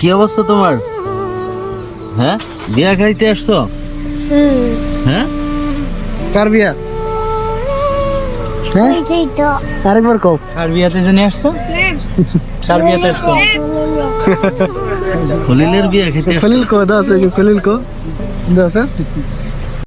কি অবস্থা তোমার? হ্যাঁ? বিয়া খাইতে আসছো? হ্যাঁ? কার বিয়া? হ্যাঁ? আরেকবার কও। কার বিয়াতে জেনে আসছো? কার বিয়াতে আসছো? হ্যাঁ। খলিলের বিয়া খেতে খলিল কো দাও সে খলিল কো দাও স্যার